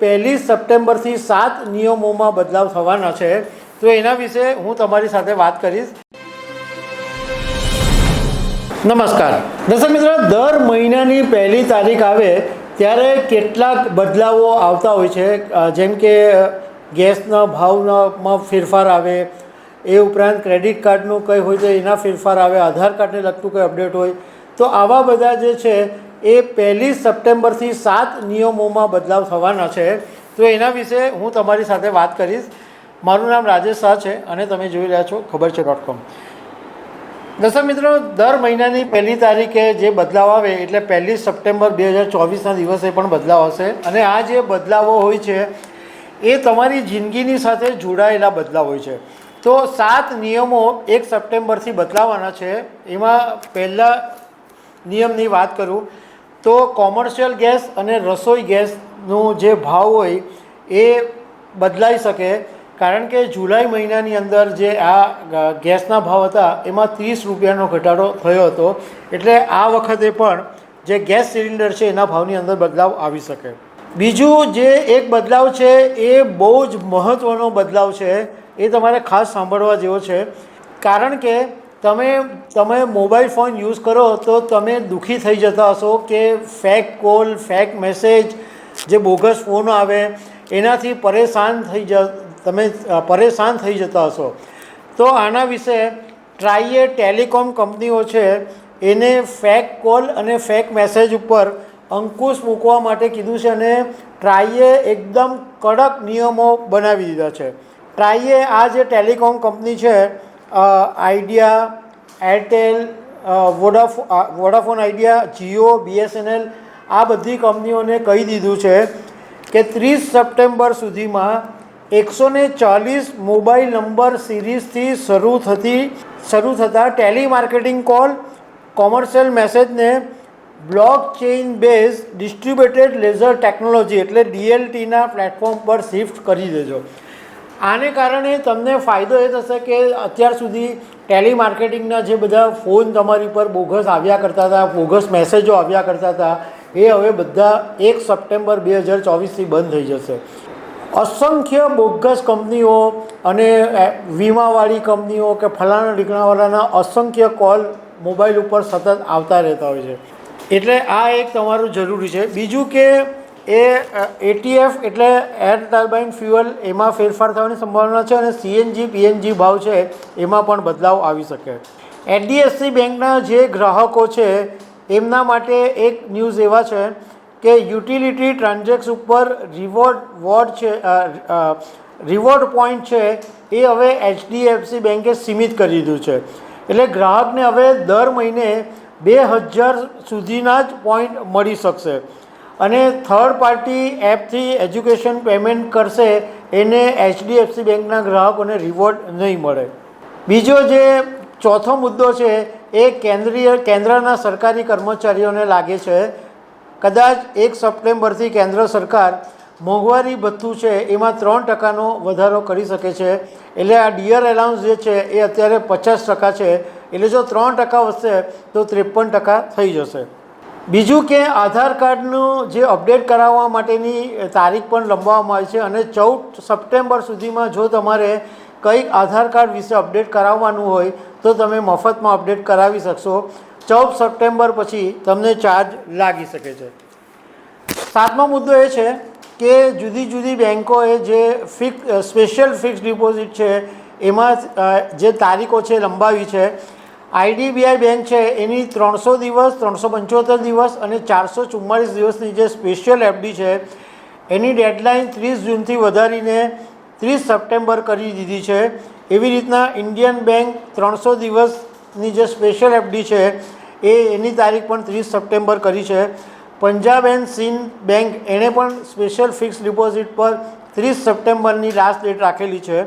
પહેલી સપ્ટેમ્બરથી સાત નિયમોમાં બદલાવ થવાના છે. તો એના વિશે હું તમારી સાથે વાત કરીશ. નમસ્કાર. દર્શક મિત્રો, દર મહિનાની પહેલી તારીખ આવે ત્યારે કેટલાક બદલાવો આવતા હોય છે. જેમ કે ગેસના ભાવમાં ફેરફાર આવે, એ ઉપરાંત ક્રેડિટ કાર્ડનું કંઈ હોય તો એના ફેરફાર આવે, આધાર કાર્ડને લગતું કંઈ અપડેટ હોય. તો આવા બધા જે છે એ પહેલી સપ્ટેમ્બરથી સાત નિયમોમાં બદલાવ થવાના છે. તો એના વિશે હું તમારી સાથે વાત કરીશ. મારું નામ રાજેશ શાહ છે અને તમે જોઈ રહ્યા છો ખબર છે ડોટ કોમ. દર્શક મિત્રો, દર મહિનાની પહેલી તારીખે જે બદલાવ આવે એટલે પહેલી સપ્ટેમ્બર બે હજાર ચોવીસના દિવસે પણ બદલાવ હશે. અને આ જે બદલાવો હોય છે, એ તમારી જિંદગીની સાથે જોડાયેલા બદલાવ હોય છે. તો સાત નિયમો એક સપ્ટેમ્બરથી બદલાવાના છે. એમાં પહેલાં નિયમની વાત કરું. તો કોમર્શિયલ ગેસ અને રસોઈ ગેસનું જે ભાવ હોય એ બદલાઈ શકે, કારણ કે જુલાઈ મહિનાની અંદર જે આ ગેસના ભાવ હતા, એમાં ત્રીસ રૂપિયાનો ઘટાડો થયો હતો. એટલે આ વખતે પણ જે ગેસ સિલિન્ડર છે, એના ભાવની અંદર બદલાવ આવી શકે. બીજું જે એક બદલાવ છે, એ બહુ જ મહત્ત્વનો બદલાવ છે, એ તમારે ખાસ સાંભળવા જેવો છે. કારણ કે તમે તમે મોબાઈલ ફોન યુઝ કરો તો તમે દુઃખી થઈ જતા હશો કે ફેક કોલ ફેક મેસેજ જે બોગસ ફોન આવે, એનાથી પરેશાન થઈ જ, તમે પરેશાન થઈ જતા હશો. તો આના વિશે ટ્રાઈએ ટેલિકોમ કંપનીઓ છે, એને ફેક કોલ અને ફેક મેસેજ ઉપર અંકુશ મૂકવા માટે કીધું છે અને ટ્રાઈએ એકદમ કડક નિયમો બનાવી દીધા છે. ટ્રાઈએ આ જે ટેલિકોમ કંપની છે આઈડિયા, એરટેલ વોડાફો વોડાફોન આઈડિયા, જીઓ, બીએસએનએલ, આ બધી કંપનીઓને કહી દીધું છે કે ત્રીસ સપ્ટેમ્બર સુધીમાં એકસો ને ચાલીસ મોબાઈલ નંબર સિરીઝથી શરૂ થતી, શરૂ થતા telemarketing call, commercial મેસેજને blockchain base distributed ledger technology એટલે ડીએલટીના પ્લેટફોર્મ પર શિફ્ટ કરી દેજો. આને કારણે તમને ફાયદો એ થશે કે અત્યાર સુધી ટેલિમાર્કેટિંગના જે બધા ફોન તમારી પર બોગસ આવ્યા કરતા હતા, બોગસ મેસેજો આવ્યા કરતા હતા, એ હવે બધા એક સપ્ટેમ્બર બે હજાર ચોવીસથી બંધ થઈ જશે. અસંખ્ય બોગસ કંપનીઓ અને વીમાવાળી કંપનીઓ કે ફલાણા ઢીકણાવાળાના અસંખ્ય કોલ મોબાઈલ ઉપર સતત આવતા રહેતા હોય છે. એટલે આ એક તમારું જરૂરી છે. બીજું કે એ એટીએફ એટલે એર ટર્બાઇન ફ્યુઅલ એમાં ફેરફાર થવાની સંભાવના છે અને સીએનજી પીએનજી ભાવ છે એમાં પણ બદલાવ આવી શકે. એચડીએફસી બેંકના જે ગ્રાહકો છે, એમના માટે એક ન્યૂઝ એવા છે કે યુટિલિટી ટ્રાન્ઝેક્શન ઉપર રિવોર્ડ, વોર્ડ છે રિવોર્ડ પોઈન્ટ છે એ હવે એચડીએફસી બેંકે સીમિત કરી દીધું છે. એટલે ગ્રાહકને હવે દર મહિને બે હજાર સુધીના જ પોઈન્ટ મળી શકશે. અને થર્ડ પાર્ટી એપથી એજ્યુકેશન પેમેન્ટ કરશે, એને એચડીએફસી બેંકના ગ્રાહકોને રિવોર્ડ નહીં મળે. બીજો જે ચોથો મુદ્દો છે, એ કેન્દ્રીય, કેન્દ્રના સરકારી કર્મચારીઓને લાગે છે. કદાચ એક સપ્ટેમ્બરથી કેન્દ્ર સરકાર મોંઘવારી ભથ્થું છે, એમાં ત્રણ ટકાનો વધારો કરી શકે છે. એટલે આ ડિયર એલાઉન્સ જે છે, એ અત્યારે પચાસ ટકા છે. એટલે જો ત્રણ ટકા વધશે, તો ત્રેપન ટકા થઈ જશે. બીજું કે આધાર કાર્ડનું જે અપડેટ કરાવવા માટેની તારીખ પણ લંબાવવામાં આવી છે અને ચૌદ સપ્ટેમ્બર સુધીમાં જો તમારે કંઈક આધાર કાર્ડ વિશે અપડેટ કરાવવાનું હોય તો તમે મફતમાં અપડેટ કરાવી શકશો. ચૌદ સપ્ટેમ્બર પછી તમને ચાર્જ લાગી શકે છે. સાતમો મુદ્દો એ છે કે જુદી જુદી બેન્કોએ જે ફિક્સ, સ્પેશિયલ ફિક્સ ડિપોઝિટ છે, એમાં જે તારીખો છે, લંબાવી છે આઈડીબીઆઈ બેંક છે, એની ત્રણસો દિવસ, ત્રણસો પંચોતેર દિવસ અને ચારસો ચુમ્માળીસ દિવસની જે સ્પેશિયલ એફડી છે, એની ડેડલાઇન ત્રીસ જૂનથી વધારીને ત્રીસ સપ્ટેમ્બર કરી દીધી છે. એવી રીતના ઇન્ડિયન બેંક ત્રણસો દિવસની જે સ્પેશિયલ એફડી છે, એ એની તારીખ પણ ત્રીસ સપ્ટેમ્બર કરી છે. પંજાબ એન્ડ સિંધ બેંક એણે પણ સ્પેશિયલ ફિક્સ ડિપોઝિટ પર ત્રીસ સપ્ટેમ્બરની લાસ્ટ ડેટ રાખેલી છે.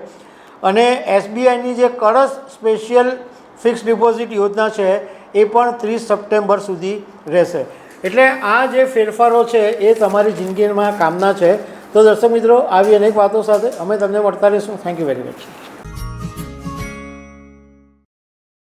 અને એસબીઆઈની જે કળશ સ્પેશિયલ ફિક્સ ડિપોઝિટ યોજના છે, એ પણ ત્રીસ સપ્ટેમ્બર સુધી રહેશે. એટલે આ જે ફેરફારો છે, એ તમારી જિંદગીમાં કામના છે. તો દર્શક મિત્રો, આવી અનેક વાતો સાથે અમે તમને મળતા રહીશું. Thank you very much